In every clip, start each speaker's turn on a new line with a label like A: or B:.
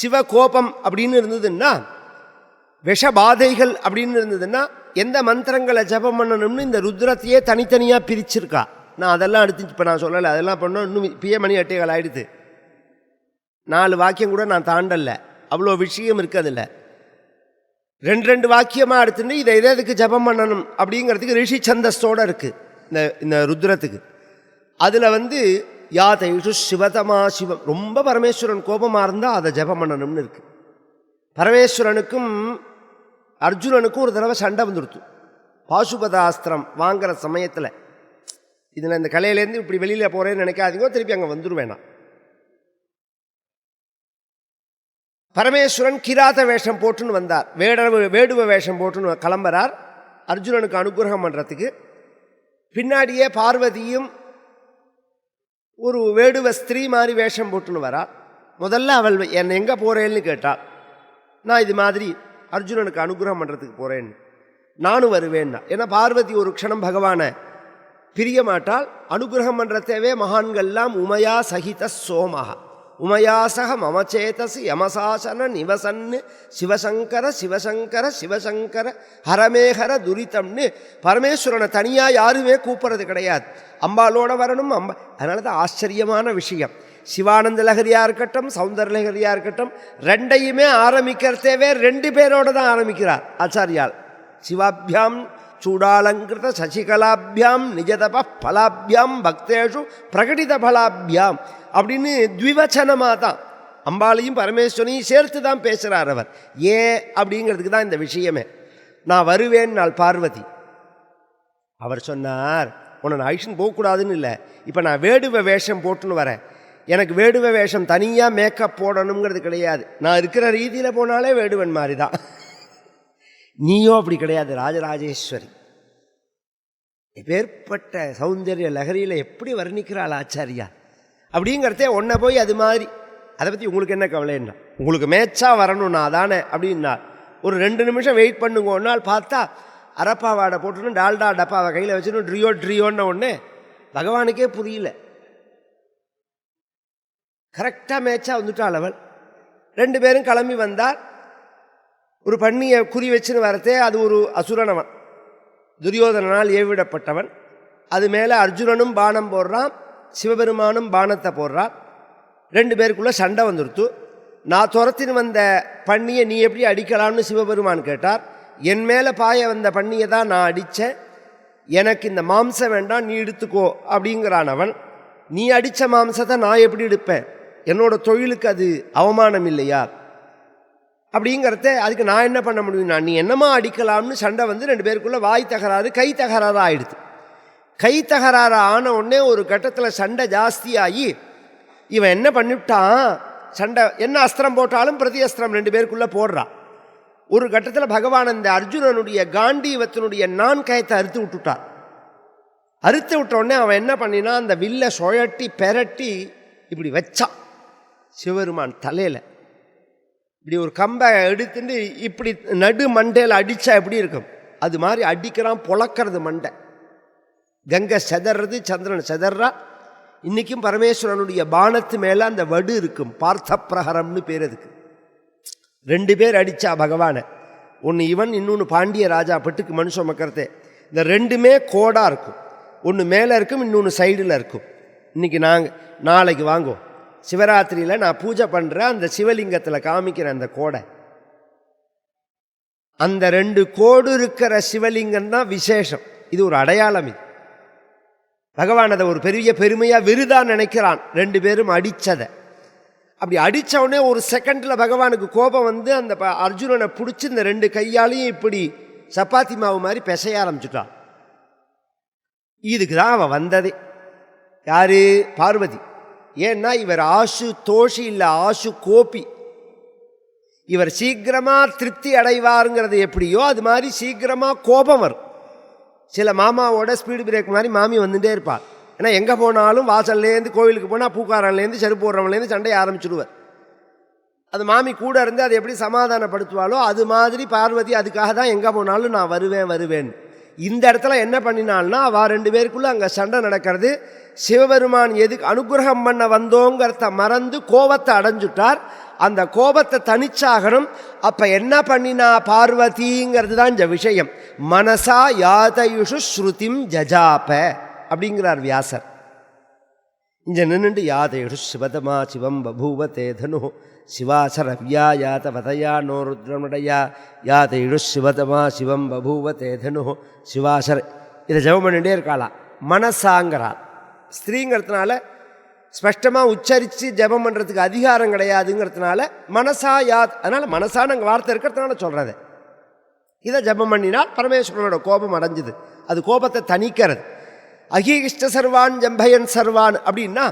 A: சிவகோபம் அப்படின்னு இருந்ததுன்னா விஷபாதைகள் அப்படின்னு இருந்ததுன்னா எந்த மந்திரங்களை ஜபம் பண்ணணும்னு இந்த ருத்ரத்தையே தனித்தனியாக பிரிச்சிருக்கா. நான் அதெல்லாம் எடுத்து இப்போ நான் சொல்லலை. அதெல்லாம் பண்ணோம். இன்னும் பிய மணி அட்டைகள் ஆயிடுது. நாலு வாக்கியம் கூட நான் தாண்டலை அவ்வளோ விஷயம் இருக்குது அதில் ரெண்டு ரெண்டு வாக்கியமாக எடுத்துட்டு இதை எதை எதுக்கு ஜபம் பண்ணணும் அப்படிங்கிறதுக்கு ரிஷி சந்தஸ்தோடு இருக்குது இந்த இந்த ருத்ரத்துக்கு. அதில் வந்து யா யாதைஷு சிவதமா சிவம். ரொம்ப பரமேஸ்வரன் கோபமாக இருந்தால் அதை ஜபம் பண்ணணும்னு இருக்குது பரமேஸ்வரனுக்கும் அர்ஜுனனுக்கும் ஒரு தடவை சண்டை வந்துடுத்து. பாசுபதாஸ்திரம் வாங்குற சமயத்தில். இதில் இந்த கலையிலேருந்து இப்படி வெளியில் போகிறேன்னு நினைக்காதீங்க திருப்பி அங்கே வந்துடுவேண்ணா பரமேஸ்வரன் கிராத வேஷம் போட்டுன்னு வந்தார். வேடவ வேடுவ வேஷம் போட்டுன்னு கிளம்புறார். அர்ஜுனனுக்கு அனுகிரகம் பண்ணுறதுக்கு பின்னாடியே பார்வதியும் ஒரு வேடுவ ஸ்திரீ மாதிரி வேஷம் போட்டுன்னு வரா. முதல்ல அவள் என்னை எங்கே போகிறேன்னு கேட்டாள் நான் இது மாதிரி அர்ஜுனனுக்கு அனுகிரகம் பண்ணுறதுக்கு போகிறேன்னு நானும் வருவேன்னா. ஏன்னா பார்வதி ஒரு க்ஷணம் பகவானை பிரிய மாட்டால் அனுகிரகம் பண்ணுறதேவே மகான்கள்லாம் உமையா சகித சோமகா உமயாசக மமச்சேதசி யமசாசன நிவசன்னு சிவசங்கர சிவசங்கர சிவசங்கர ஹரமேஹர துரிதம்னு பரமேஸ்வரனை தனியாக யாருமே கூப்பிட்றது கிடையாது. அம்பாளோட வரணும் அம்பா அதனால தான் ஆச்சரியமான விஷயம். சிவானந்த லகரியாக இருக்கட்டும் சௌந்தர லகரியாக இருக்கட்டும் ரெண்டையுமே ஆரம்பிக்கிறதேவே ரெண்டு பேரோட தான் ஆரம்பிக்கிறார் ஆச்சாரியால். சிவாபியாம் சூடாலங்கிருத சசிகலாபியாம் நிஜதப பலாபியாம் பக்தேஷு பிரகடித பலாபியாம் அப்படின்னு த்விவச்சனமாக தான் அம்பாளையும் பரமேஸ்வரையும் சேர்த்து தான் பேசுகிறார் அவர் ஏன் அப்படிங்கிறதுக்கு தான் இந்த விஷயமே நான் வருவேன் நாள் பார்வதி அவர் சொன்னார் உன்னை நான் ஐஷன் போகக்கூடாதுன்னு இல்லை இப்போ நான் வேடுவ வேஷம் போட்டுன்னு வரேன் எனக்கு வேடுவ வேஷம் தனியாக மேக்கப் போடணுங்கிறது கிடையாது நான் இருக்கிற ரீதியில் போனாலே வேடுவன் மாதிரி தான் நீயோ அப்படி கிடையாது ராஜராஜேஸ்வரி. எப்பேற்பட்ட சௌந்தரிய லகரியில் எப்படி வர்ணிக்கிறாள் ஆச்சாரியா? அப்படிங்கிறதே ஒன்றை போய் அது மாதிரி. அதை பற்றி உங்களுக்கு என்ன கவலைன்னா உங்களுக்கு மேட்சாக வரணும்னா தானே அப்படின்னா ஒரு ரெண்டு நிமிஷம் வெயிட் பண்ணுங்க ஒரு நாள் பார்த்தா அரப்பாவாடை போட்டுன்னு டால்டா டப்பாவை கையில் வச்சுன்னு ட்ரியோ ட்ரியோன்ன ஒன்று பகவானுக்கே புரியல. கரெக்டாக மேட்சாக வந்துட்டாள் அவள். ரெண்டு பேரும் கிளம்பி வந்தால் ஒரு பண்ணியை குறி வச்சுன்னு வரத்தே அது ஒரு அசுரனவன். துரியோதனால் ஏவிடப்பட்டவன். அது மேலே அர்ஜுனனும் பானம் போடுறான் சிவபெருமானும் பானத்தை போடுறான். ரெண்டு பேருக்குள்ளே சண்டை வந்துடுத்து நான் துரத்தின்னு வந்த பண்ணியை நீ எப்படி அடிக்கலாம்னு சிவபெருமான் கேட்டார். என் மேலே பாய வந்த பண்ணியை தான் நான் அடித்தேன். எனக்கு இந்த மாம்சம் வேண்டாம் நீ எடுத்துக்கோ அப்படிங்கிறான் அவன். நீ அடித்த மாம்சத்தை நான் எப்படி எடுப்பேன்? என்னோட தொழிலுக்கு அது அவமானம் இல்லையா? அப்படிங்கிறத அதுக்கு நான் என்ன பண்ண முடியும்? நான் நீ என்னமா அடிக்கலாம்னு சண்டை வந்து ரெண்டு பேருக்குள்ளே வாய் தகராறு கை தகராறு ஆயிடுது. கை தகராறு ஆன உடனே ஒரு கட்டத்தில் சண்டை ஜாஸ்தியாகி இவன் என்ன பண்ணிவிட்டான்? சண்டை என்ன அஸ்திரம் போட்டாலும் பிரதி அஸ்திரம் ரெண்டு பேருக்குள்ளே போடுறான் ஒரு கட்டத்தில் பகவான் அந்த அர்ஜுனனுடைய காண்டீவத்தினுடைய நான் கயத்தை அறுத்து விட்டுட்டான் அறுத்து விட்ட உடனே அவன் என்ன பண்ணினா அந்த வில்லை சுழட்டி பெரட்டி இப்படி வச்சான். சிவருமான் தலையில். இப்படி ஒரு கம்பை எடுத்துட்டு இப்படி நடு மண்டையில் அடித்தா எப்படி இருக்கும்? அது மாதிரி அடிக்கிறான் பொழக்கிறது மண்டை. கங்கை செதறது சந்திரன் செதறா. இன்றைக்கும் பரமேஸ்வரனுடைய பானத்து மேலே அந்த வடு இருக்கும். பார்த்த பிரகரம்னு பேர் அதுக்கு. ரெண்டு பேர் அடித்தா பகவானை. ஒன்று இவன் இன்னொன்று பாண்டிய ராஜா பட்டுக்கு மனுஷன் மக்கறதே இந்த ரெண்டுமே கோடாக இருக்கும். ஒன்று மேலே இருக்கும் இன்னொன்று சைடில் இருக்கும். இன்றைக்கி நாங்கள் நாளைக்கு வாங்குவோம். சிவராத்திரியில் நான் பூஜை பண்ணுறேன் அந்த சிவலிங்கத்தில் காமிக்கிறேன் அந்த கோடை. அந்த ரெண்டு கோடு இருக்கிற சிவலிங்கம் தான் விசேஷம். இது ஒரு அடையாளம் இது. பகவான் அதை ஒரு பெரிய பெருமையாக விருதாக நினைக்கிறான். ரெண்டு பேரும் அடித்ததை அப்படி அடித்தவுடனே ஒரு செகண்டில் பகவானுக்கு கோபம் வந்து அந்த ப- அர்ஜுனனை பிடிச்சி இந்த ரெண்டு கையாலையும் இப்படி சப்பாத்தி மாவு மாதிரி பிசைய ஆரம்பிச்சுட்டான். இதுக்கு தான் அவன் வந்ததே. யாரு? பார்வதி. ஏன்னா இவர் ஆசு தோஷி இல்லை ஆசு கோபி. இவர் சீக்கிரமாக திருப்தி அடைவாருங்கிறது எப்படியோ அது மாதிரி சீக்கிரமாக கோபம் வரும். சில மாமாவோட ஸ்பீடு பிரேக் மாதிரி மாமி வந்துட்டே இருப்பாள் ஏன்னா எங்கே போனாலும் வாசல்லேருந்து கோவிலுக்கு போனால் பூக்காரன்லேருந்து செருப்பு போடுறவன்லேருந்து சண்டையை ஆரம்பிச்சுடுவார். அது மாமி கூட இருந்து அதை எப்படி சமாதானப்படுத்துவாளோ அது மாதிரி பார்வதி அதுக்காக தான் எங்கே போனாலும் நான் வருவேன் வருவேன். இந்த இடத்துல என்ன பண்ணினால்னா அவள் ரெண்டு பேருக்குள்ளே அங்கே சண்டை நடக்கிறது. சிவபெருமான் எதுக்கு அனுகிரகம் பண்ண வந்தோங்கிறத மறந்து கோவத்தை அடைஞ்சுட்டார். அந்த கோபத்தை தனிச்சாகணும் அப்போ என்ன பண்ணினா பார்வதிங்கிறது தான் இந்த விஷயம். மனசா யாதயுஷு ஸ்ருதிம் ஜஜாப அப்படிங்கிறார் வியாசர். இங்க நின்றுண்டு யாதயுஷு சிவதமா சிவம் பபூவ தே தனு. சிவாசரவ்யா யாத வதயா நோருத்ரமடையா யாதயுஷு சிவதமா சிவம் பபூவதே தனு. சிவாசர இதை ஜெபம் பண்ணிகிட்டே இருக்காளா மனசாங்கிறாள். ஸ்திரீங்கிறதுனால ஸ்பஷ்டமாக உச்சரித்து ஜெபம் பண்ணுறதுக்கு அதிகாரம் கிடையாதுங்கிறதுனால மனசா யாத் அதனால் மனசான அங்கே வார்த்தை இருக்கிறதுனால சொல்கிறது இதை ஜெபம் பண்ணினால் பரமேஸ்வரனோட கோபம் அடைஞ்சுது. அது கோபத்தை தணிக்கிறது. அகீகிஷ்ட சர்வான் ஜம்பயன் சர்வான் அப்படின்னா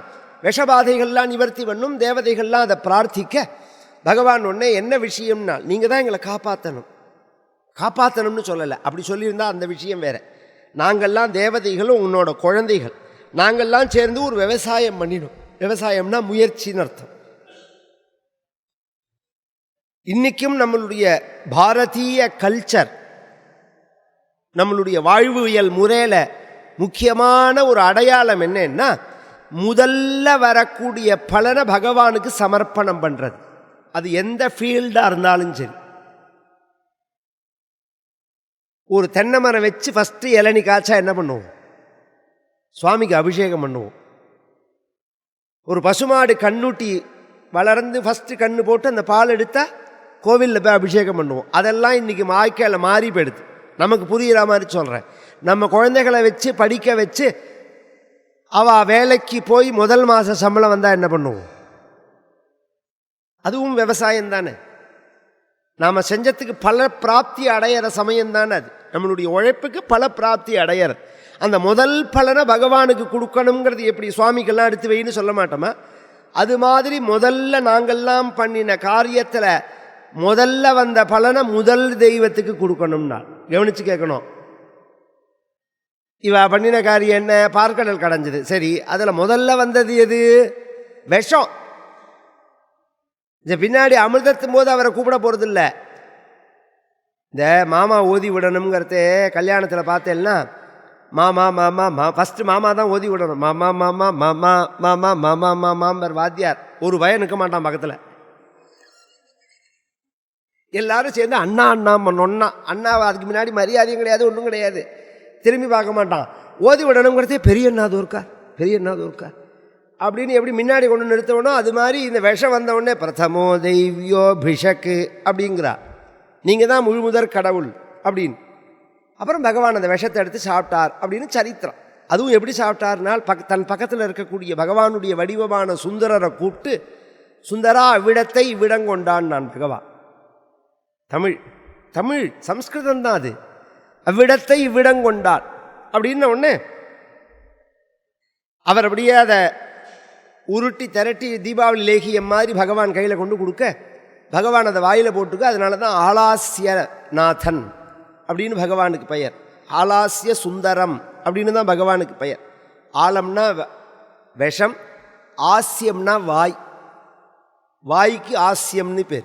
A: விஷபாதைகள்லாம் நிவர்த்தி பண்ணும் தேவதைகள்லாம் அதை பிரார்த்திக்க பகவான் ஒன்றே என்ன விஷயம்னா நீங்கள் தான் எங்களை காப்பாற்றணும் காப்பாற்றணும்னு சொல்லலை. அப்படி சொல்லியிருந்தால் அந்த விஷயம் வேறு. நாங்கள்லாம் தேவதைகளும் உன்னோட குழந்தைகள். நாங்கள்லாம் சேர்ந்து ஒரு விவசாயம் பண்ணிடும் விவசாயம்னா முயற்சின்னு அர்த்தம். இன்றைக்கும் நம்மளுடைய பாரதிய கல்ச்சர் நம்மளுடைய வாழ்வியல் முறையில் முக்கியமான ஒரு அடையாளம் என்னன்னா முதல்ல வரக்கூடிய பலனை பகவானுக்கு சமர்ப்பணம் பண்ணுறது அது எந்த ஃபீல்டாக இருந்தாலும் சரி. ஒரு தென்னை மரம் வச்சு ஃபஸ்ட்டு இளநி காய்ச்சா என்ன பண்ணுவோம்? சுவாமிக்கு அபிஷேகம் பண்ணுவோம். ஒரு பசுமாடு கண்ணுட்டி வளர்ந்து ஃபஸ்ட்டு கண்ணு போட்டு அந்த பால் எடுத்தால் கோவிலில் போய் அபிஷேகம் பண்ணுவோம். அதெல்லாம் இன்றைக்கி வாழ்க்கையில் மாறி போயிடுது நமக்கு புரிகிற மாதிரி சொல்கிறேன் நம்ம குழந்தைகளை வச்சு படிக்க வச்சு அவள் வேலைக்கு போய் முதல் மாத சம்பளம் வந்தால் என்ன பண்ணுவோம்? அதுவும் விவசாயம் தானே நாம் செஞ்சத்துக்கு பல பிராப்தி அடையிற சமயம் தானே அது. நம்மளுடைய உழைப்புக்கு பல பிராப்தி அடையிற அந்த முதல் பலனை பகவானுக்கு கொடுக்கணுங்கிறது எப்படி? சுவாமிக்கெல்லாம் எடுத்து வைன்னு சொல்ல மாட்டோமா? அது மாதிரி முதல்ல நாங்கள்லாம் பண்ணின காரியத்தில் முதல்ல வந்த பலனை முதல் தெய்வத்துக்கு கொடுக்கணும்னா. கவனித்து கேட்கணும். இவ பண்ணின காரியம் என்ன? பார்க்கடல் கடைஞ்சது. சரி அதில் முதல்ல வந்தது எது? விஷம். இந்த பின்னாடி அமிர்தத்தும் போது அவரை கூப்பிட போகிறதில்ல இந்த மாமா ஓதி விடணுங்கிறத கல்யாணத்தில் பார்த்தேன்னா மாமா மாமா மா ஃபஸ்ட்டு மாமா தான் ஓதி விடணும். மாமா மாமா மாமா மாமா மாமா மாமாம்பர் வாத்தியார். ஒரு பயம் நிற்க மாட்டான் பக்கத்தில். எல்லாரும் சேர்ந்து அண்ணா அண்ணா நொன்னா அண்ணா அதுக்கு முன்னாடி மரியாதையும் கிடையாது ஒன்றும் கிடையாது. திரும்பி பார்க்க மாட்டான். ஓதி விடணுங்கிறதே பெரிய அண்ணா தோற்கா பெரிய அண்ணா தோற்கா அப்படின்னு எப்படி முன்னாடி கொண்டு நிறுத்தவனோ அது மாதிரி இந்த விஷம் வந்தவுடனே பிரதமோ தெய்வியோ பிஷக்கு அப்படிங்கிறா. நீங்கள் தான் முழுமுதற் கடவுள் அப்படின்னு. அப்புறம் பகவான் அந்த விஷத்தை எடுத்து சாப்பிட்டார் அப்படின்னு சரித்திரம். அதுவும் எப்படி சாப்பிட்டார்னால் பக் தன் பக்கத்தில் இருக்கக்கூடிய பகவானுடைய வடிவமான சுந்தரரை கூப்பிட்டு சுந்தரா அவ்விடத்தை இவ்விடங்கொண்டான் நான் பகவான். தமிழ் தமிழ் சம்ஸ்கிருதம் தான் அது. அவ்விடத்தை இவ்விடங்கொண்டான் அப்படின்ன ஒன்று அவர் அப்படியே அதை உருட்டி திரட்டி தீபாவளி லேகியம் மாதிரி பகவான் கையில் கொண்டு கொடுக்க பகவான் அதை வாயில் போட்டுக்க அதனால தான் ஆலாசிய நாதன் அப்படின்னு பகவானுக்கு பெயர். ஆலாசிய சுந்தரம் அப்படின்னு தான் பகவானுக்கு பெயர். ஆலம்னா வ- விஷம் ஆசியம்னா வாய். வாய்க்கு ஆசியம்னு பேர்.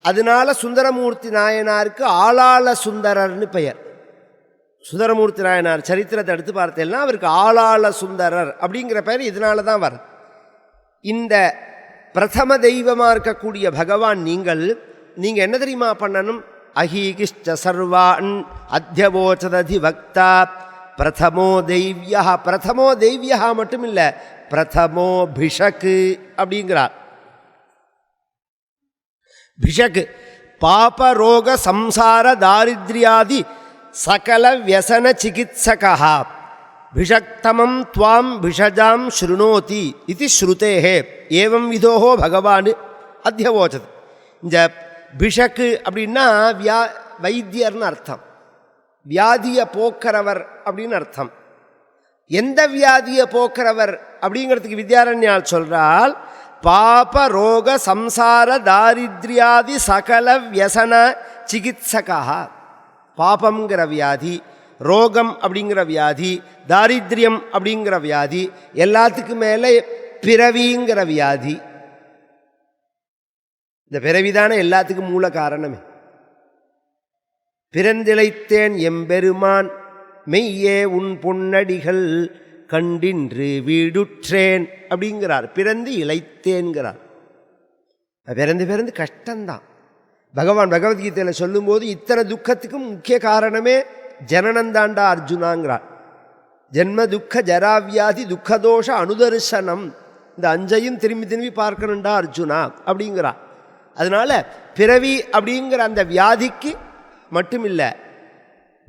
A: அதனால சுந்தரமூர்த்தி நாயனாருக்கு ஆளாள சுந்தரர்னு பெயர். சுந்தரமூர்த்தி நாயனார் சரித்திரத்தை எடுத்து பார்த்தேன்னா அவருக்கு ஆளாள சுந்தரர் அப்படிங்கிற பெயர் இதனால தான் வருது இந்த பிரதம தெய்வமாக இருக்கக்கூடிய பகவான் நீங்கள் நீங்கள் என்ன தெரியுமா பண்ணணும்? அஹீகிஷ்ட சர்வான் அத்தியவோச்சததி பக்தா பிரதமோ தெய்வியா. பிரதமோ தெய்வியா மட்டும் இல்லை பிரதமோ பிஷக்கு அப்படிங்கிறார் பிஷக்கு பாப ரோக சம்சார தாரித்ரியாதி சகல வியசன சிகிச்சகா விஷக்தமம் துவாம் விஷஜாம் ஸ்ருணோதி இது ஸ்ருதேகே ஏவம் விதோகோ பகவான் அத்தியவோச்சது இந்த பிஷக்கு அப்படின்னா வியா வைத்தியர்னு அர்த்தம். வியாதியை போக்கிறவர் அப்படின்னு அர்த்தம். எந்த வியாதியை போக்கிறவர் அப்படிங்கிறதுக்கு வித்யாரண்யால் சொல்கிறால் பாப ரோக சம்சார தாரித்ரியாதி சகல வியசன சிகித்சகா. பாபங்கிற வியாதி ரோகம் அப்படிங்கிற வியாதி தாரித்ரியம் அப்படிங்கிற வியாதி எல்லாத்துக்கும் மேலே பிறவிங்கிற வியாதி. இந்த பிறவிதானே எல்லாத்துக்கும் மூல காரணமே. பிறந்திழைத்தேன் எம்பெருமான் மெய்யே உன் பொன்னடிகள் கண்டின்று வீடுற்றேன் அப்படிங்கிறார். பிறந்து இழைத்தேன்கிறார். பிறந்து பிறந்து கஷ்டம்தான். பகவான் பகவத்கீதையில் சொல்லும்போது இத்தனை துக்கத்துக்கும் முக்கிய காரணமே ஜனனந்தாண்டா அர்ஜுனாங்கிறார். ஜென்ம துக்க ஜராவியாதி துக்கதோஷ அனுதர்சனம். இந்த அஞ்சையும் திரும்பி திரும்பி பார்க்கணுண்டா அர்ஜுனா அப்படிங்கிறா அதனால பிறவி அப்படிங்கிற அந்த வியாதிக்கு மட்டுமில்லை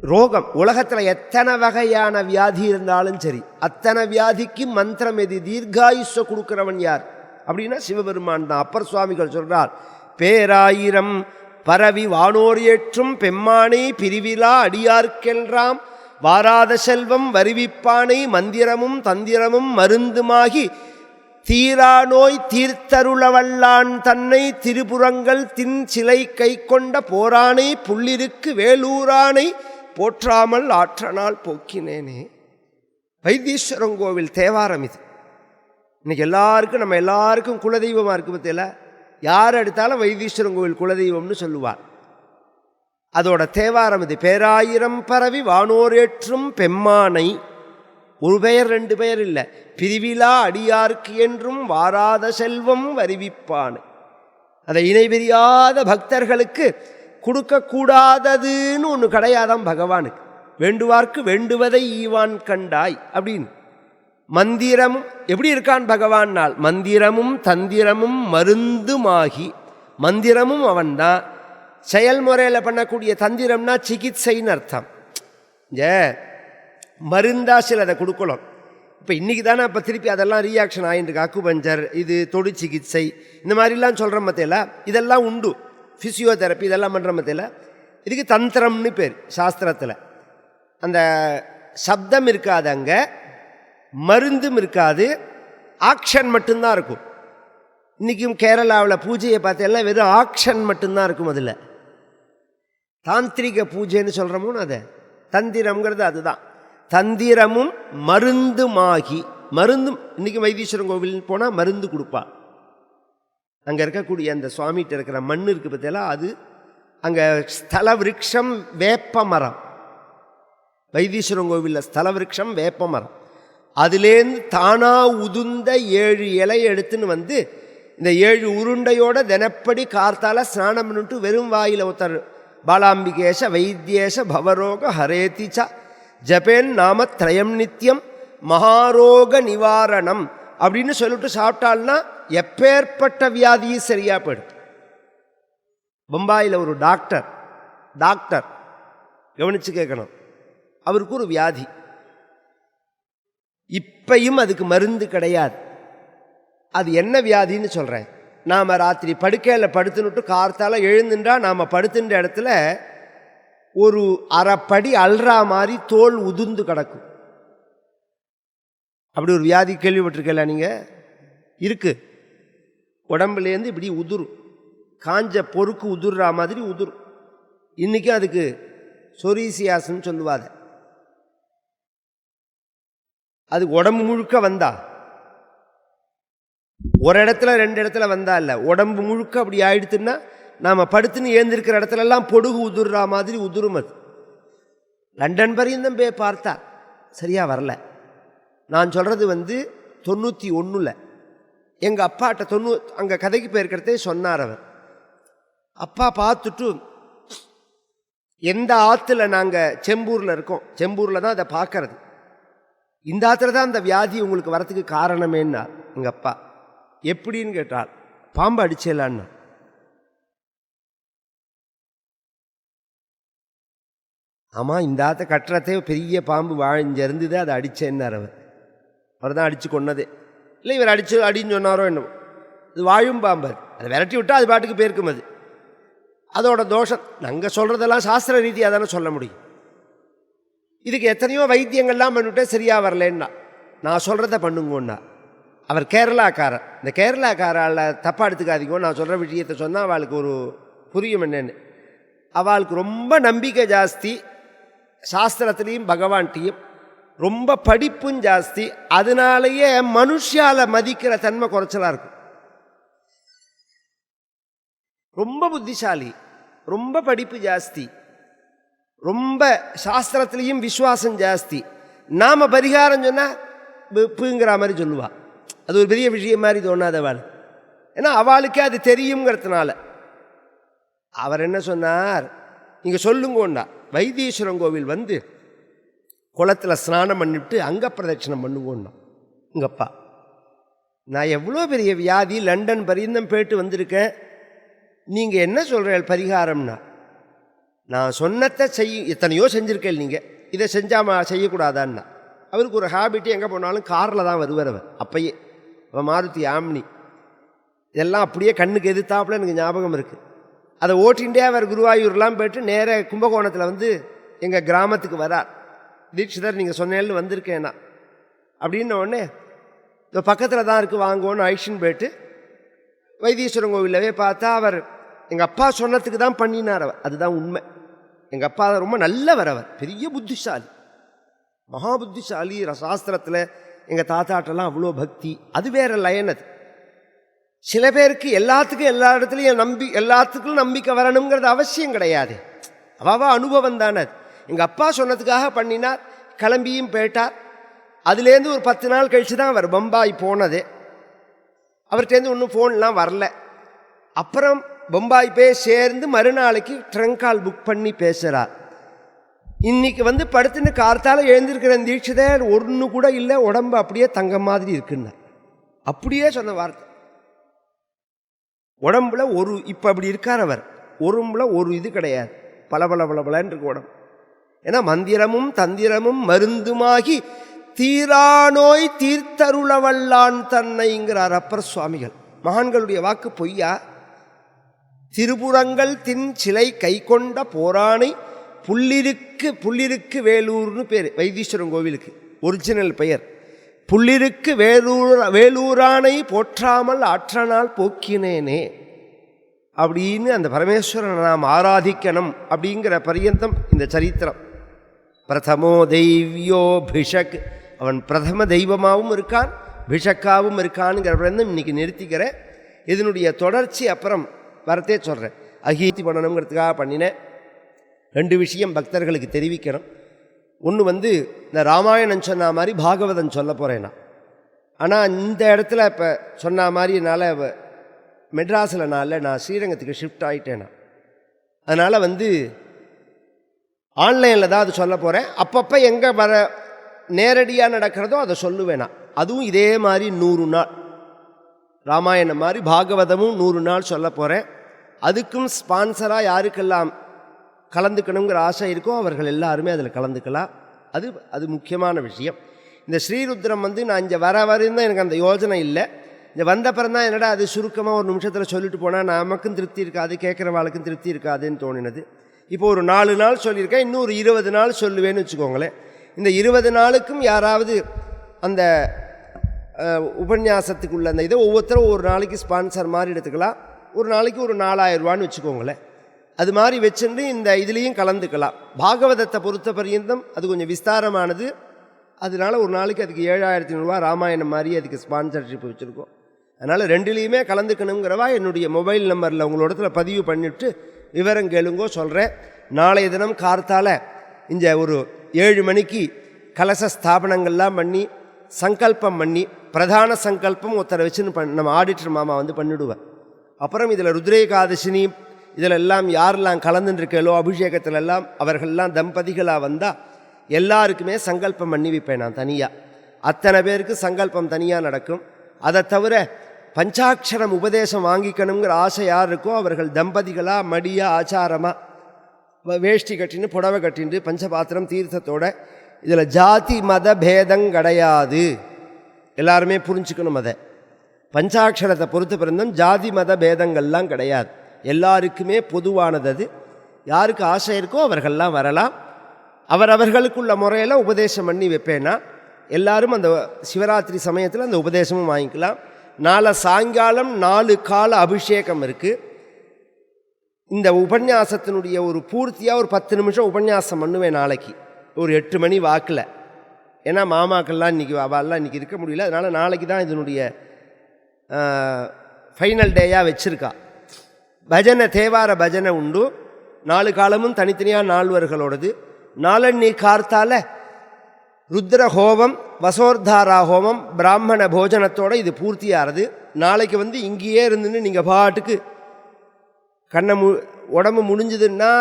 A: ரோகம் உலகத்தில் எத்தனை வகையான வியாதி இருந்தாலும் சரி அத்தனை வியாதிக்கு மந்திரம் எது? தீர்காயுஷ கொடுக்குறவன் யார்? அப்படின்னா சிவபெருமான் தான். அப்பர் சுவாமிகள் சொல்கிறார் பேராயிரம் பரவி வானோர் ஏற்றும் பெம்மானை பிரிவிலா அடியார்க்கென்றாம். வாராத செல்வம் வருவிப்பானை மந்திரமும் தந்திரமும் மருந்துமாகி தீரா நோய் தீர்த்தருளவல்லான் தன்னை திரிபுரங்கள் தின் சிலை கை கொண்ட போரானை புள்ளிருக்கு வேலூரானை போற்றாமல் ஆற்றனால் போக்கினேனே. வைத்தீஸ்வரங்கோவில் தேவாரம் இது. இன்னைக்கு எல்லாருக்கும் நம்ம எல்லாருக்கும் குலதெய்வமாக இருக்கு பற்றியில் யார் எடுத்தாலும் வைத்தீஸ்வரன் கோவில் குலதெய்வம்னு சொல்லுவார். அதோட தேவாரம் இது பேராயிரம் பரவி வானோரேற்றும் பெம்மானை. ஒரு பெயர் ரெண்டு பெயர் இல்லை. பிரிவிழா அடியார்க்கு என்றும் வாராத செல்வம் வருவிப்பானை. அதை இணைபிரியாத பக்தர்களுக்கு கொடுக்கக்கூடாததுன்னு ஒன்று கிடையாதாம் பகவானுக்கு. வேண்டுவார்க்கு வேண்டுவதை ஈவான் கண்டாய் அப்படின்னு. மந்திரமும் எப்படி இருக்கான் பகவான்னால் மந்திரமும் தந்திரமும் மருந்துமாகி மந்திரமும் அவன்தான். செயல்முறையில் பண்ணக்கூடிய தந்திரம்னா சிகிச்சைன்னு அர்த்தம். ஏ மருந்தா சிலதை கொடுக்கலாம் இப்போ இன்றைக்கி தானே இப்போ திருப்பி அதெல்லாம் ரியாக்ஷன் ஆகிட்டுருக்கு அக்குபஞ்சர் இது தொடு சிகிச்சை இந்த மாதிரிலாம் சொல்கிற மத்தியில் இதெல்லாம் உண்டு. ஃபிசியோதெரப்பி இதெல்லாம் பண்ணுற மத்தியில் இதுக்கு தந்திரம்னு பேர் சாஸ்திரத்தில். அந்த சப்தம் இருக்காது அங்கே. மருந்தும் இருக்காது ஆக்ஷன் மட்டும்தான் இருக்கும். இன்றைக்கும் கேரளாவில் பூஜையை பார்த்தேன்னா வெறும் ஆக்ஷன் மட்டும்தான் இருக்கும் அதில். தாந்திரிக பூஜைன்னு சொல்கிறோமோ அதை? தந்திரம்ங்கிறது அதுதான். தந்திரமும் மருந்துமாகி மருந்தும் இன்றைக்கி வைத்தீஸ்வரன் கோவில்னு போனால் மருந்து கொடுப்பா. அங்கே இருக்கக்கூடிய அந்த சுவாமிகிட்ட இருக்கிற மண் இருக்குது பார்த்தீங்களா அது அங்கே ஸ்தல விரக்ஷம் வேப்ப மரம் வைத்தீஸ்வரன் கோவிலில் ஸ்தல விரக்ஷம் வேப்ப மரம் அதுலேருந்து தானா உதுந்த ஏழு இலை எடுத்துன்னு வந்து இந்த ஏழு உருண்டையோட தினப்படி கார்த்தால ஸ்நானம் பண்ணிட்டு வெறும் வாயில் ஒருத்தர் பாலாம்பிகேஷ வைத்தியேஷ பவரோக ஹரேதிச்ச ஜபேன் நாம திரயம் நித்தியம் மகாரோக நிவாரணம் அப்படின்னு சொல்லிட்டு சாப்பிட்டால்னா எப்பேற்பட்ட வியாதியும் சரியாக போயிடும். பம்பாயில் ஒரு டாக்டர் டாக்டர் கவனித்து கேட்கணும். அவருக்கு ஒரு வியாதி. இப்பையும் அதுக்கு மருந்து கிடையாது. அது என்ன வியாதின்னு சொல்கிறேன் நாம் ராத்திரி படுக்கையில் படுத்துனுட்டு கார்த்தால எழுந்துட்டா நாம் படுத்துன்ற இடத்துல ஒரு அரைப்படி அல்றா மாதிரி தோல் உதிர்ந்து கிடக்கும். அப்படி ஒரு வியாதி கேள்விப்பட்டிருக்கல நீங்கள் இருக்குது உடம்புலேருந்து இப்படி உதிரும். காஞ்ச பொறுக்கு உதுர்ற மாதிரி உதிரும். இன்றைக்கும் அதுக்கு சொரீசியாஸ்ன்னு சொல்லுவாங்க. அது உடம்பு முழுக்க வந்தா? ஒரு இடத்துல ரெண்டு இடத்துல வந்தா இல்லை. உடம்பு முழுக்க அப்படி ஆயிடுத்துன்னா நாம் படுத்துன்னு ஏந்திருக்கிற இடத்துலலாம் பொடுகு உதிர்ற மாதிரி உதிரும் அது. லண்டன் பரியந்தம் போய் பார்த்தா சரியாக வரல. நான் சொல்கிறது வந்து தொண்ணூற்றி ஒன்றில் எங்கள் அப்பாட்ட தொண்ணூ அங்கே கதைக்கு போயிருக்கிறதே சொன்னார் அவர். அப்பா பார்த்துட்டு எந்த ஆற்றுல நாங்கள் செம்பூரில் இருக்கோம் செம்பூரில் தான் அதை பார்க்கறது. இந்த ஆற்றுல தான் அந்த வியாதி உங்களுக்கு வரத்துக்கு காரணமேன்னா எங்கள் அப்பா. எப்படின்னு கேட்டார் பாம்பு அடிச்சலான்னு. ஆமாம் இந்த ஆற்ற கட்டுறதே பெரிய பாம்பு வாழிஞ்சிருந்தது அதை அடித்தேன்னார் அவர். அவர் தான் அடித்து கொன்னதே. இல்லை இவர் அடிச்சு அடின்னு சொன்னாரோ என்னமோ இது வாழும் பாம்பு அது. அதை விரட்டி விட்டால் அது பாட்டுக்கு போயிருக்கும் அது. அதோட தோஷம் நாங்கள் சொல்கிறதெல்லாம் சாஸ்திர ரீதியாக தானே சொல்ல முடியும். இதுக்கு எத்தனையோ வைத்தியங்கள்லாம் பண்ணிவிட்டே சரியாக வரலன்னா நான் சொல்கிறத பண்ணுங்கண்ணா அவர் கேரளாக்காரர். இந்த கேரளாக்காரால் தப்பாக எடுத்துக்காதீங்க நான் சொல்கிற விஷயத்தை சொன்னால் அவளுக்கு ஒரு புரியும் என்னென்னு. அவளுக்கு ரொம்ப நம்பிக்கை ஜாஸ்தி. சாஸ்திரத்துலேயும் பகவான்கிட்டையும் ரொம்ப படிப்பும் ஜாஸ்தி. அதனாலேயே மனுஷால மதிக்கிற தன்மை குறைச்சலாக இருக்கும். ரொம்ப புத்திசாலி. ரொம்ப படிப்பு ஜாஸ்தி. ரொம்ப சாஸ்திரத்துலேயும் விசுவாசம் ஜாஸ்தி. நாம் பரிகாரம் சொன்னால் வெப்புங்கிற மாதிரி சொல்லுவாள் அது ஒரு பெரிய விஷயம் மாதிரி தோணாதவாள் ஏன்னா அவளுக்கே அது தெரியுங்கிறதுனால அவர் என்ன சொன்னார்? நீங்கள் சொல்லுங்கோண்டா. வைத்தீஸ்வரன் கோவில் வந்து குளத்தில் ஸ்நானம் பண்ணிவிட்டு அங்க பிரதட்சணம் பண்ணுவோன்னா உங்கப்பா நான் எவ்வளோ பெரிய வியாதி லண்டன் பரியந்தம் போயிட்டு வந்திருக்கேன். நீங்கள் என்ன சொல்கிற பரிகாரம்னா? நான் சொன்னத்தை செய் எத்தனையோ செஞ்சுருக்கேன் நீங்கள் இதை செஞ்சால் செய்யக்கூடாதான்னா. அவருக்கு ஒரு ஹேபிட்டு எங்கே போனாலும் காரில் தான் வருவார் அவர். அப்பயே. அவன் மாருதி ஆம்னி. இதெல்லாம் அப்படியே கண்ணுக்கு எதிர்த்தாப்புல எனக்கு ஞாபகம் இருக்குது அதை ஓட்டிகிட்டே அவர் குருவாயூர்லாம் போயிட்டு நேர கும்பகோணத்தில் வந்து எங்கள் கிராமத்துக்கு வரார். தீட்சிதர் நீங்கள் சொன்னேன்னு வந்திருக்கேனா அப்படின்ன உடனே இந்த பக்கத்தில் தான் இருக்குது வாங்குவோன்னு ஐஷன் போயிட்டு வைத்தீஸ்வரன் கோவிலவே பார்த்தா அவர் எங்கள் அப்பா சொன்னதுக்கு தான் பண்ணினார் அவர். அதுதான் உண்மை. எங்கள் அப்பா ரொம்ப நல்லவர் அவர். பெரிய புத்திசாலி. மகா புத்திசாலி சாஸ்திரத்தில் எங்கள் தாத்தாட்டெல்லாம் அவ்வளோ பக்தி. அது வேற லயன் அது. சில பேருக்கு எல்லாத்துக்கும் எல்லா இடத்துலையும் நம்பி எல்லாத்துக்கும் நம்பிக்கை வரணுங்கிறது அவசியம் கிடையாது. அவாவா அனுபவம் தானே அது. எங்கள் அப்பா சொன்னதுக்காக பண்ணினார் கிளம்பியும் போயிட்டார். அதுலேருந்து ஒரு பத்து நாள் கழித்து தான் அவர் பம்பாய் போனது. அவர்கிட்டேருந்து ஒன்றும் ஃபோன்லாம் வரல. அப்புறம் பொம்பாய் போய் சேர்ந்து மறுநாளைக்கு ட்ரங்கால் கால் புக் பண்ணி பேசுகிறார் இன்னைக்கு வந்து படுத்துன்னு கார்த்தால் எழுந்திருக்கிற தீட்சிதே ஒன்று கூட இல்லை உடம்பு அப்படியே தங்க மாதிரி இருக்குன்னு. அப்படியே சொன்ன வார்த்தை. உடம்புல ஒரு இப்போ அப்படி இருக்கார் அவர். உடம்புல ஒரு இது கிடையாது. பல பல பல பலன்னு இருக்கு உடம்பு. ஏன்னா மந்திரமும் தந்திரமும் மருந்துமாகி தீரானோய் தீர்த்தருளவல்லான் தன்னைங்கிறார் அப்பர் சுவாமிகள். மகான்களுடைய வாக்கு பொய்யா? திருபுறங்கள் தின் சிலை கை கொண்ட போரானை புள்ளிருக்கு புள்ளிருக்கு வேலூர்னு பேர். வைத்தீஸ்வரன் கோவிலுக்கு. ஒரிஜினல் பெயர். புள்ளிருக்கு வேலூர் வேலூரானை போற்றாமல் ஆற்றனால் போக்கினேனே. அப்படின்னு அந்த பரமேஸ்வரனை நாம் ஆராதிக்கணும் அப்படிங்கிற பரியந்தம் இந்த சரித்திரம். பிரதமோ தெய்வியோ பிஷக் அவன் பிரதம தெய்வமாகவும் இருக்கான் பிஷக்காவும் இருக்கானுங்கிற பரியந்தம் இன்னைக்கு நிறுத்திக்கிறேன் இதனுடைய தொடர்ச்சி அப்புறம் வரத்தே சொல்கிறேன் அகீர்த்தி பண்ணணுங்கிறதுக்காக பண்ணினேன். ரெண்டு விஷயம் பக்தர்களுக்கு தெரிவிக்கணும். ஒன்று வந்து இந்த ராமாயணம் சொன்ன மாதிரி பாகவதம் சொல்ல போகிறேன் நான். ஆனால் இந்த இடத்துல இப்போ சொன்ன மாதிரி என்னால் மெட்ராஸில் நான் நான் ஸ்ரீரங்கத்துக்கு ஷிஃப்ட் ஆகிட்டேன் நான். அதனால் வந்து ஆன்லைனில் தான் அது சொல்ல போகிறேன் அப்பப்போ எங்கே வர நேரடியாக நடக்கிறதோ அதை சொல்லுவேன் நான். அதுவும் இதே மாதிரி நூறு நாள். ராமாயணம் மாதிரி பாகவதமும் நூறு நாள் சொல்ல போகிறேன் அதுக்கும் ஸ்பான்சராக யாருக்கெல்லாம் கலந்துக்கணுங்கிற ஆசை இருக்கோ அவர்கள் எல்லாருமே அதில் கலந்துக்கலாம். அது அது முக்கியமான விஷயம். இந்த ஸ்ரீருத்ரம் வந்து நான் இங்கே வர வரையும் தான் எனக்கு அந்த யோஜனை இல்லை. இங்கே வந்த பிறந்தான் என்னடா அது சுருக்கமாக ஒரு நிமிஷத்தில் சொல்லிட்டு போனால் நமக்கும் திருப்தி இருக்காது கேட்குறவாளுக்கும் திருப்தி இருக்காதுன்னு தோணினது. இப்போ ஒரு நாலு நாள் சொல்லியிருக்கேன் இன்னும் ஒரு இருபது நாள் சொல்லுவேன்னு வச்சுக்கோங்களேன். இந்த இருபது நாளுக்கும் யாராவது அந்த உபன்யாசத்துக்குள்ள அந்த இதை ஒவ்வொருத்தரும் ஒரு நாளைக்கு ஸ்பான்சர் மாதிரி எடுத்துக்கலாம். ஒரு நாளைக்கு ஒரு நாலாயிரம் ரூபான்னு வச்சுக்கோங்களேன். அது மாதிரி வச்சுட்டு இந்த இதுலேயும் கலந்துக்கலாம். பாகவதத்தை பொறுத்த பரியந்தம் அது கொஞ்சம் விஸ்தாரமானது. அதனால ஒரு நாளைக்கு அதுக்கு ஏழாயிரத்தி நூறுரூவா ராமாயணம் மாதிரி அதுக்கு ஸ்பான்சர்ஷிப் வச்சுருக்கோம். அதனால் ரெண்டுலேயுமே கலந்துக்கணுங்கிறவா என்னுடைய மொபைல் நம்பரில் உங்களோடத்துல பதிவு பண்ணிவிட்டு விவரம் கேளுங்கோ சொல்கிறேன் நாளைய தினம் கார்த்தால் இந்த ஒரு ஏழு மணிக்கு கலச ஸ்தாபனங்கள்லாம் பண்ணி சங்கல்பம் பண்ணி பிரதான சங்கல்பம் ஒருத்தரை வச்சுன்னு பண் நம்ம ஆடிட்டர் மாமா வந்து பண்ணிடுவேன் அப்புறம் இதில் ருத்ரேகாதசினி இதில் எல்லாம் யாரெல்லாம் கலந்துருக்கலோ அபிஷேகத்தில் எல்லாம் அவர்கள்லாம் தம்பதிகளாக வந்தால் எல்லாருக்குமே சங்கல்பம் பண்ணி வைப்பேன் நான் தனியாக அத்தனை பேருக்கு சங்கல்பம் தனியாக நடக்கும். அதை தவிர பஞ்சாட்சரம் உபதேசம் வாங்கிக்கணுங்கிற ஆசை யார் இருக்கோ அவர்கள் தம்பதிகளாக மடியாக ஆச்சாரமாக வேஷ்டி கட்டின்னு புடவை கட்டின்னு பஞ்சபாத்திரம் தீர்த்தத்தோட இதில் ஜாதி மத பேதம் கிடையாது. எல்லாருமே புரிஞ்சுக்கணும் அதை. பஞ்சாட்சரத்தை பொறுத்த பிறந்தும் ஜாதி மத பேதங்கள்லாம் கிடையாது. எல்லாருக்குமே பொதுவானது அது யாருக்கு ஆசை இருக்கோ அவர்கள்லாம் வரலாம். அவர் அவர்களுக்குள்ள முறையில் உபதேசம் பண்ணி வைப்பேன்னா எல்லாரும் அந்த சிவராத்திரி சமயத்தில் அந்த உபதேசமும் வாங்கிக்கலாம். நாளை சாயங்காலம் நாலு கால அபிஷேகம் இருக்குது இந்த உபன்யாசத்தினுடைய ஒரு பூர்த்தியாக ஒரு பத்து நிமிஷம் உபன்யாசம் பண்ணுவேன் நாளைக்கு. ஒரு எட்டு மணி வாக்கில். ஏன்னா மாமாக்கள்லாம் இன்றைக்கி அவெல்லாம் இன்றைக்கி இருக்க முடியல. அதனால் நாளைக்கு தான் இதனுடைய ஃபைனல் டேயாக வச்சுருக்கா. பஜனை தேவார பஜனை உண்டு. நாலு காலமும் தனித்தனியாக நால்வர்களோடது. நாளன்னி கார்த்தால ருத்ர ஹோமம் வசோர்தாரா ஹோமம் பிராமண போஜனத்தோடு இது பூர்த்தியாகிறது நாளைக்கு வந்து இங்கேயே இருந்துன்னு நீங்கள் பாட்டுக்கு கண்ணை மு உடம்பு முடிஞ்சதுன்னா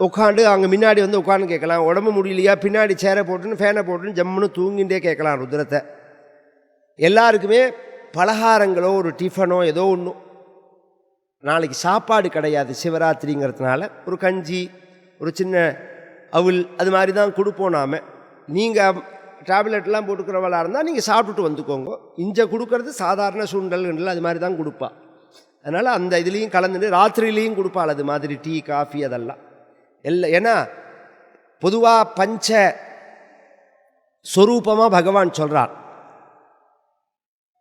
A: உட்காந்து அங்கே முன்னாடி வந்து உட்காந்து கேட்கலாம். உடம்பு முடியலையா? பின்னாடி சேரை போட்டுன்னு ஃபேனை போட்டுன்னு ஜம்முன்னு தூங்கிட்டே கேட்கலாம் ருத்ரத்தை. எல்லாருக்குமே பலகாரங்களோ ஒரு டிஃபனோ ஏதோ ஒன்றும் நாளைக்கு சாப்பாடு கிடையாது சிவராத்திரிங்கிறதுனால ஒரு கஞ்சி ஒரு சின்ன அவுல் அது மாதிரி தான் கொடுப்போம் நாம். நீங்கள் டேப்லெட்லாம் போட்டுக்கிறவளாக இருந்தால் நீங்கள் சாப்பிட்டுட்டு வந்துக்கோங்க. இங்கே கொடுக்கறது சாதாரண சூண்டல்கள் அது மாதிரி தான் கொடுப்பா. அதனால் அந்த இதுலேயும் கலந்துட்டு ராத்திரிலேயும் கொடுப்பாள் அது மாதிரி டீ காஃபி அதெல்லாம். இல்லை ஏன்னா பொதுவாக பஞ்ச ஸ்வரூபமாக பகவான் சொல்கிறார்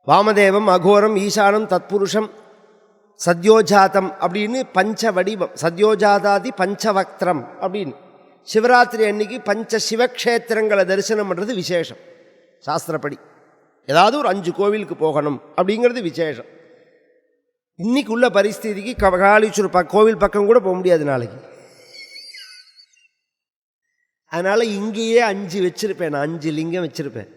A: வாமதேவம் அகோரம் ஈசானம் தத்புருஷம் சத்யோஜாதம் அப்படின்னு பஞ்ச வடிவம் சத்யோஜாதாதி பஞ்சவக்திரம் அப்படின்னு. சிவராத்திரி அன்னைக்கு பஞ்ச சிவக்ஷேத்திரங்களை தரிசனம் பண்ணுறது விசேஷம். சாஸ்திரப்படி. ஏதாவது ஒரு அஞ்சு கோவிலுக்கு போகணும் அப்படிங்கிறது விசேஷம். இன்னைக்கு உள்ள பரிஸ்திதிக்கு காளீஸ்வரர் ப கோவில் பக்கம் கூட போக முடியாது நாளைக்கு. அதனால் இங்கேயே அஞ்சு வச்சுருப்பேன் நான். அஞ்சு லிங்கம் வச்சுருப்பேன்.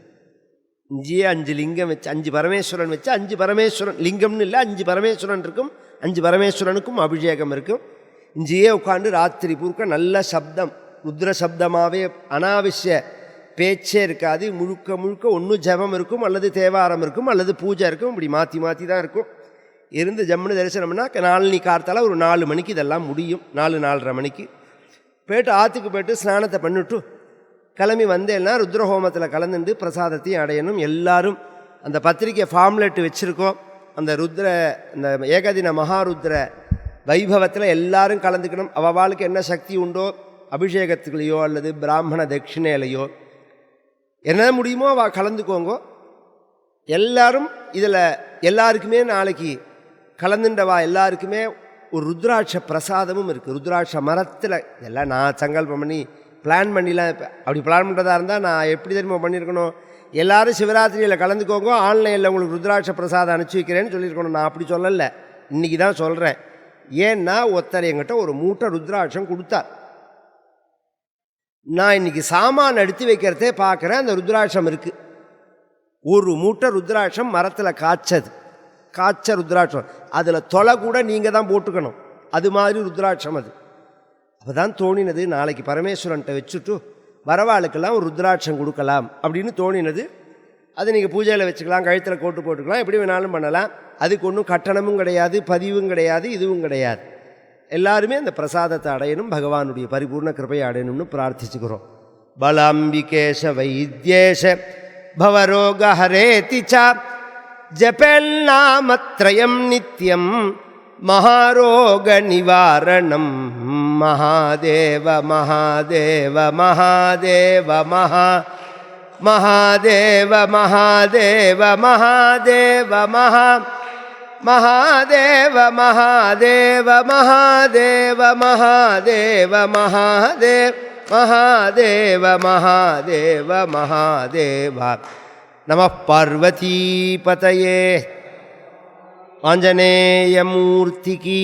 A: இங்கேயே அஞ்சு லிங்கம் வச்சு அஞ்சு பரமேஸ்வரன் வச்சு அஞ்சு பரமேஸ்வரன் லிங்கம்னு இல்லை அஞ்சு பரமேஸ்வரன் இருக்கும் அஞ்சு பரமேஸ்வரனுக்கும் அபிஷேகம் இருக்கும். இங்கேயே உட்காந்து ராத்திரி பூர்க்க நல்ல சப்தம் ருத்ர சப்தமாகவே அனாவசிய பேச்சே இருக்காது. முழுக்க முழுக்க ஒன்று ஜபம் இருக்கும் அல்லது தேவாரம் இருக்கும் அல்லது பூஜை இருக்கும். இப்படி மாற்றி மாற்றி தான் இருக்கும். இருந்து ஜம்முன்னு தரிசனம்னா நாலு கார்த்தால ஒரு நாலு மணிக்கு இதெல்லாம் முடியும். நாலு நாலரை மணிக்கு. போயிட்டு ஆற்றுக்கு போய்ட்டு ஸ்நானத்தை பண்ணிவிட்டு கிளம்பி வந்தேன்னா ருத்ரஹோமத்தில் கலந்துண்டு பிரசாதத்தையும் அடையணும். எல்லாரும் அந்த பத்திரிக்கை ஃபார்ம்லெட் வச்சுருக்கோம். அந்த ருத்ர இந்த ஏகதின மகாருத்ர வைபவத்தில் எல்லாரும் கலந்துக்கணும். அவளுக்கு என்ன சக்தி உண்டோ? அபிஷேகத்துக்குலேயோ அல்லது பிராமண தட்சிணையிலையோ? என்ன முடியுமோ அவள் கலந்துக்கோங்கோ. எல்லாரும் இதில் எல்லாருக்குமே நாளைக்கு கலந்துண்டவா? எல்லாருக்குமே ஒரு ருத்ராட்ச பிரசாதமும் இருக்குது ருத்ராட்ச மரத்தில் எல்லாம் நான் சங்கல்பம் பண்ணி பிளான் பண்ணிலாம் அப்படி பிளான் பண்ணுறதா இருந்தால் நான் எப்படி தெரியுமா பண்ணியிருக்கணும்? எல்லோரும் சிவராத்திரியில் கலந்துக்கோங்க. ஆன்லைனில் உங்களுக்கு ருத்ராட்ச பிரசாதம் அனுப்பிச்சி வைக்கிறேன்னு சொல்லியிருக்கணும். நான் அப்படி சொல்லலை. இன்றைக்கி தான் சொல்கிறேன் ஏன்னா ஒருத்தர் எங்கிட்ட ஒரு மூட்டை ருத்ராட்சம் கொடுத்தார். நான் இன்னைக்கு சாமான் எடுத்து வைக்கிறதே பார்க்குறேன். அந்த ருத்ராட்சம் இருக்குது ஒரு மூட்டை ருத்ராட்சம் மரத்தில் காய்ச்சது. காய்ச்ச ருத்ராட்சம். அதில் தொலை கூட நீங்கள் தான் போட்டுக்கணும். அது மாதிரி ருத்ராட்சம் அது. அப்போ தான் தோணினது நாளைக்கு பரமேஸ்வரன்ட்ட வச்சுட்டு வரவாளுக்கெல்லாம் ஒரு ருத்ராட்சம் கொடுக்கலாம். அப்படின்னு தோணினது. அது நீங்கள் பூஜையில் வச்சுக்கலாம் கழுத்தில் கோட்டு போட்டுக்கலாம் எப்படி வேணாலும் பண்ணலாம். அதுக்கு ஒன்றும் கட்டணமும் கிடையாது பதிவும் கிடையாது இதுவும் கிடையாது. எல்லாருமே அந்த பிரசாதத்தை அடையணும் பகவானுடைய பரிபூர்ண கிருப்பையை அடையணும்னு பிரார்த்திச்சுக்கிறோம். பலாம்பிகேஷ வைத்தியேஷ பவரோக ஹரேதி சா ജപന്നാമത്രയം നിത്യം മഹാരോഗനിവാരണം മഹാദേവ മഹാദേവ മഹാദേവ മഹാ മഹാദേവ മഹാദേവ മഹാദേവ മഹാ മഹാദേവ മഹാദേവ മഹാദേവ മഹാദേവ മഹാദേവ മഹാദേവ മഹാദേവ മഹാദേവ நம பார்வதீபதையே. ஆஞ்சநேயமூர்த்திக்கு